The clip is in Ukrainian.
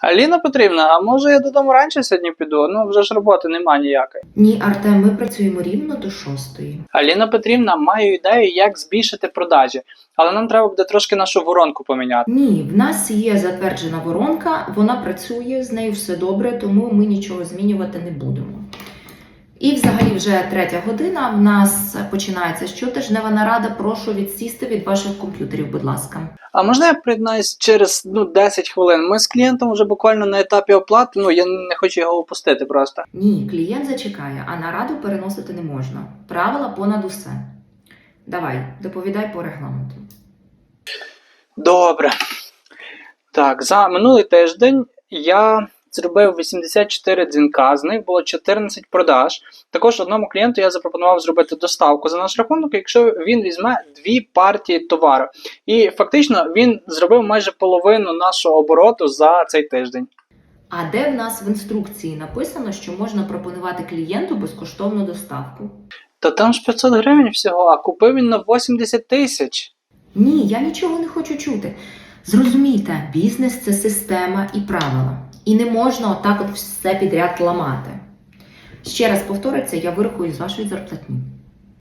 Аліна Петрівна, а може я додому раніше сьогодні піду? Ну вже ж роботи нема ніякої. Ні, Артем, ми працюємо рівно до шостої. Аліна Петрівна, маю ідею, як збільшити продажі, але нам треба буде трошки нашу воронку поміняти. Ні, в нас є затверджена воронка, вона працює, з нею все добре, тому ми нічого змінювати не будемо. І взагалі вже третя година. В нас починається щотижнева нарада. Прошу відсісти від ваших комп'ютерів, будь ласка. А можна я приєднаюсь через ну 10 хвилин? Ми з клієнтом вже буквально на етапі оплати. Ну я не хочу його опустити просто. Ні, клієнт зачекає, а нараду переносити не можна. Правила понад усе. Давай, доповідай по регламенту. Добре. Так, за минулий тиждень я зробив 84 дзвінка, з них було 14 продаж. Також одному клієнту я запропонував зробити доставку за наш рахунок, якщо він візьме дві партії товару. І фактично він зробив майже половину нашого обороту за цей тиждень. А де в нас в інструкції написано, що можна пропонувати клієнту безкоштовну доставку? Та там ж 500 гривень всього, а купив він на 80 тисяч. Ні, я нічого не хочу чути. Зрозумійте, бізнес це система і правила. І не можна отак от все підряд ламати. Ще раз повториться, я вирахую з вашої зарплатні.